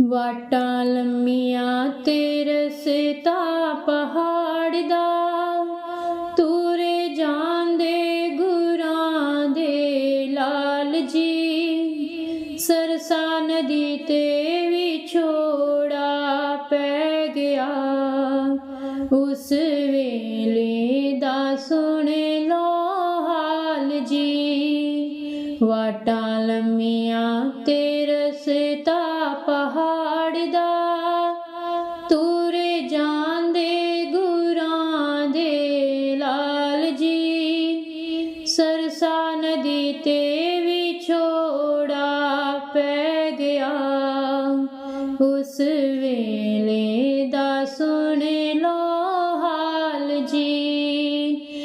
ਵਾਟਾਂ ਲੰਮੀਆਂ ਤੇ ਰਸਤਾ ਪਹਾੜ ਦਾ। ਤੁਰੇ ਜਾਂਦੇ ਗੁਰਾਂ ਦੇ ਲਾਲ ਜੀ। ਸਰਸਾ ਨਦੀ ਤੇ ਵਿਛੋੜਾ ਪੈ ਗਿਆ। ਉਸ ਵੇਲੇ ਦਾ ਸੁਣ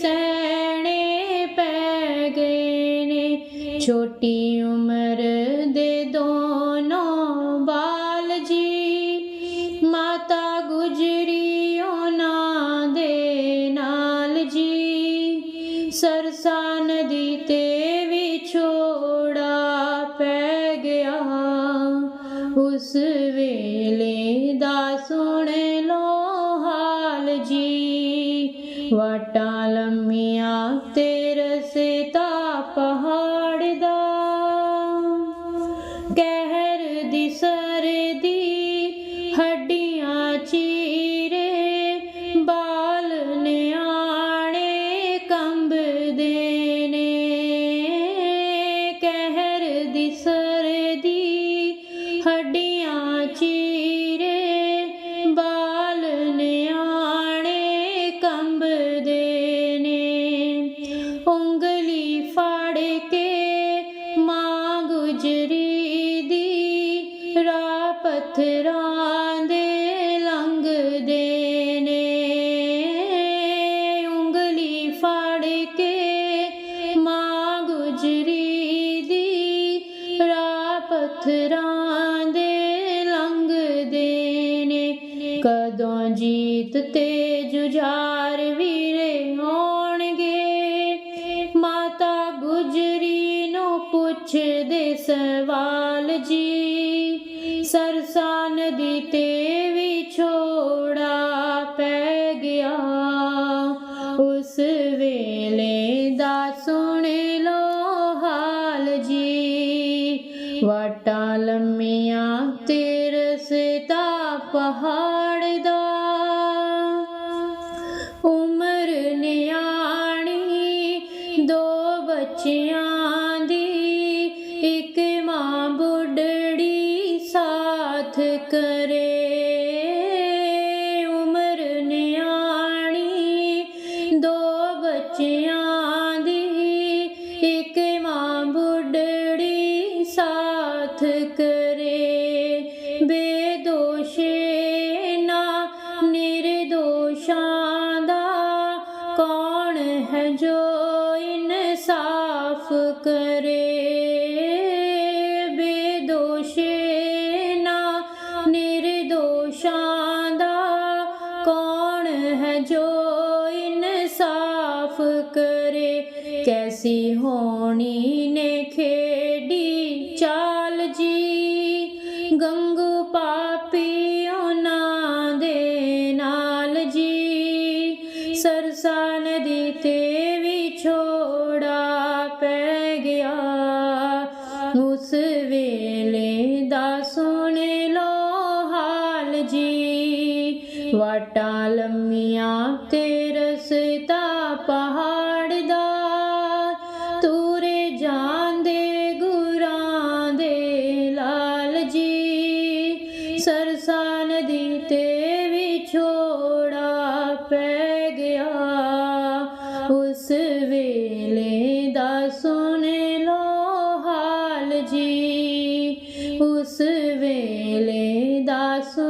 ਸਹਿਣੇ ਪੈ ਗਏ ਨੇ। ਛੋਟੀ ਉਮਰ ਦੇ ਦੋਨੋਂ ਬਾਲ ਜੀ ਮਾਤਾ ਗੁਜਰੀ ਉਹਨਾਂ ਦੇ ਨਾਲ ਜੀ। ਸਰਸਾ ਨਦੀ ਤੇ ਵਿਛੋੜਾ ਪੈ ਗਿਆ, ਉਸ ਵੇ ਲੰਮੀਆਂ ਤੇ ਪਹਾੜ ਦਾ। ਕਹਿਰ ਦੀ ਸਰਦੀ ਹੱਡੀਆਂ ਚੀਰੇ, ਬਾਲ ਨਿਆਣੇ ਕੰਬਦੇ ਨੇ। ਕਹਿਰ ਦੀ ਸਰਦੀ ਹੱਡੀਆਂ ਕਦੋਂ ਜੀਤ ਤੇ ਜੁਝਾਰ ਵੀਰੇ ਆਉਣਗੇ? ਮਾਤਾ ਗੁਜਰੀ ਨੂੰ ਪੁੱਛਦੇ ਸਵਾਲ ਜੀ। ਸਰਸਾ ਨਦੀ ਤੇ ਵਿਛੋੜਾ ਪੈ ਗਿਆ। ਉਸ ਪਹਾੜ ਦਾ। ਉਮਰ ਨਿਆਣੀ, ਦੋ ਬੱਚਿਆਂ ਦੀ, ਇੱਕ ਮਾਂ ਬੁੱਢੜੀ ਸਾਥ ਕਰੇ। ਉਮਰ ਨਿਆਣੀ, ਦੋ ਬੱਚਿਆਂ ਕੈਸੀ ਹੋਣੀ ਨੇ ਖੇਡੀ ਚਾਲ ਜੀ? ਗੰਗੂ ਪਾਪੀ ਉਹਨਾਂ ਦੇ ਨਾਲ ਜੀ। ਸਰਸਾ ਨਦੀ ਤੇ ਵਿਛੋੜਾ ਪੈ ਗਿਆ। ਉਸ ਵੇਲੇ ਦਾ ਸੁਣ ਲੋ ਹਾਲ ਜੀ। ਵਾਟਾਂ ਲੰਮੀਆਂ ਤੇ ਰਸਤਾ ਪਹਾ Rasul